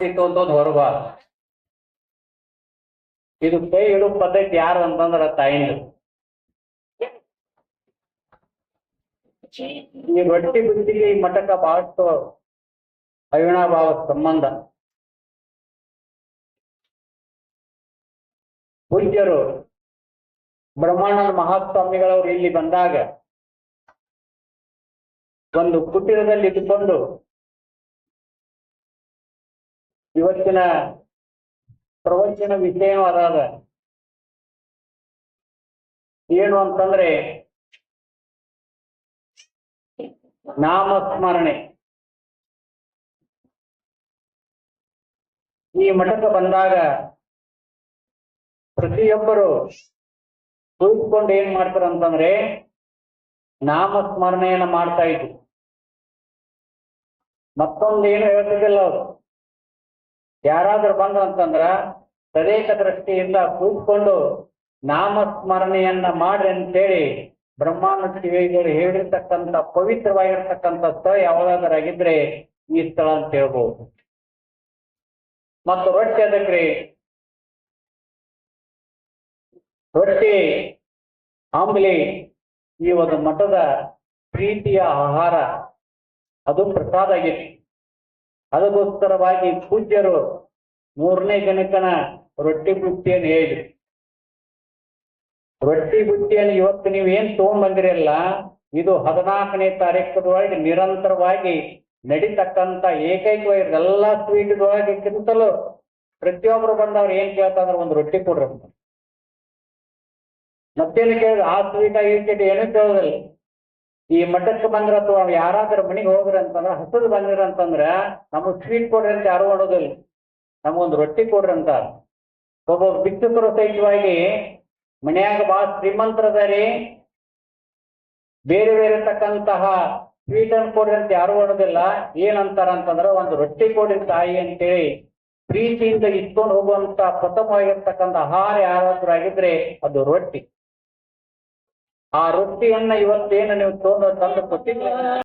ಇತ್ತು ಅಂತ ಹೊರಬ ಇದು ಕೈ ಇಡು ಪದ್ಧತಿ ಯಾರು ಅಂತಂದ್ರ ತಾಯಿನ ಈ ರೊಟ್ಟಿ ಬಿಟ್ಟಿಗೆ ಈ ಮಠಕ್ಕ ಬಹಳಷ್ಟು ಅವಿನಾಭಾವ ಸಂಬಂಧ. ಪೂಜ್ಯರು, ಬ್ರಹ್ಮಾನಂದ ಮಹಾಸ್ವಾಮಿಗಳವರು ಇಲ್ಲಿ ಬಂದಾಗ ಒಂದು ಕುಟೀರದಲ್ಲಿ ಇದ್ದುಕೊಂಡು ಇವತ್ತಿನ ಪ್ರವಚನ ವಿಷಯವಾದ ಏನು ಅಂತಂದ್ರೆ ನಾಮಸ್ಮರಣೆ. ಈ ಮಠಕ್ಕೆ ಬಂದಾಗ ಪ್ರತಿಯೊಬ್ಬರು ಕುಳಿತುಕೊಂಡು ಏನ್ ಮಾಡ್ತಾರ ಅಂತಂದ್ರೆ ನಾಮಸ್ಮರಣೆಯನ್ನ ಮಾಡ್ತಾ ಇದ್ರು. ಮತ್ತೊಂದು ಏನು ಹೇಳ್ತಿದ್ದಿಲ್ಲ ಅವರು. ಯಾರಾದ್ರೂ ಬಂದ್ರು ಅಂತಂದ್ರ ತದೇಕ ದೃಷ್ಟಿಯಿಂದ ಕೂತ್ಕೊಂಡು ನಾಮಸ್ಮರಣೆಯನ್ನ ಮಾಡ್ರಿ ಅಂತೇಳಿ ಬ್ರಹ್ಮಾಂಡ ಶಿವಿಗಳು ಹೇಳಿರ್ತಕ್ಕಂಥ ಪವಿತ್ರವಾಗಿರ್ತಕ್ಕಂಥ ಸ್ಥಳ ಯಾವ್ದಾದ್ರು ಆಗಿದ್ರೆ ಈ ಸ್ಥಳ ಅಂತ ಹೇಳ್ಬಹುದು ಮತ್ತು ರೊಟ್ಟಿ ಅದಕ್ರಿ. ರೊಟ್ಟಿ ಆಂಬ್ಲಿ ಈ ಒಂದು ಮಠದ ಪ್ರೀತಿಯ ಆಹಾರ, ಅದು ಪ್ರಸಾದ ಆಗಿತ್ತು. ಅದಕ್ಕೋಸ್ಕರವಾಗಿ ಪೂಜ್ಯರು ಮೂರನೇ ಗಣಕನ ರೊಟ್ಟಿ ಬುಟ್ಟಿಯನ್ನು ಹೇಳಿ. ರೊಟ್ಟಿ ಬುಟ್ಟಿಯನ್ನು ಇವತ್ತು ನೀವು ಏನ್ ತಗೊಂಡ್ಬಂದಿರಲ್ಲ, ಇದು ಹದಿನಾಲ್ಕನೇ ತಾರೀಕದೊಳಗೆ ನಿರಂತರವಾಗಿ ನಡೀತಕ್ಕಂತ ಏಕೈಕವಾಗಿ ಎಲ್ಲಾ ಸ್ವೀಟ್ಗಳಾಗಿಂತಲೂ ಪ್ರತಿಯೊಬ್ರು ಬಂದವ್ರು ಏನ್ ಕೇಳ್ತಂದ್ರೆ ಒಂದು ರೊಟ್ಟಿ ಕೊಡ್ರಿ ಅಂತ. ಮತ್ತೇನು ಕೇಳಿದ್ರು? ಆ ಸ್ವೀಟ್ ಆಗಿ ಏನು ಕೇಳೋದಿಲ್ಲ. ಈ ಮಠಕ್ಕೆ ಬಂದ್ರ ಅಥವಾ ಯಾರಾದ್ರೂ ಮನೆಗೆ ಹೋಗ್ರಿ ಅಂತಂದ್ರ, ಹಸದು ಬಂದಿರ ಅಂತಂದ್ರ, ನಮಗ್ ಸ್ವೀಟ್ ಕೊಡ್ರಿ ಅಂತ ಯಾರು ಮಾಡೋದಿಲ್ಲ. ನಮಗೊಂದು ರೊಟ್ಟಿ ಕೊಡ್ರಿ ಅಂತ. ಒಬ್ಬ ಭಿಕ್ಷುಕರು ಸಹಿತವಾಗಿ ಮನ್ಯಾಗ ಬಹಳ ಶ್ರೀಮಂತರದಾರಿ ಬೇರೆ ಬೇರೆ ತಕ್ಕಂತಹ ಸ್ವೀಟ್ ಅನ್ನು ಕೊಡ್ರಿ ಅಂತ ಯಾರು ಮಾಡೋದಿಲ್ಲ. ಏನಂತಾರ ಅಂತಂದ್ರ, ಒಂದು ರೊಟ್ಟಿ ಕೊಡ್ರಿ ತಾಯಿ ಅಂತೇಳಿ ಪ್ರೀತಿಯಿಂದ ಇಟ್ಕೊಂಡು ಹೋಗುವಂತ ಪ್ರಥಮವಾಗಿರ್ತಕ್ಕಂಥ ಆಹಾರ ಯಾರಾದ್ರೂ ಆಗಿದ್ರೆ ಅದು ರೊಟ್ಟಿ. ಆ ರೊಟ್ಟಿಯನ್ನ ಇವತ್ತೇನು ನೀವು ತಂದು ಕೊಟ್ಟಿಲ್ಲ.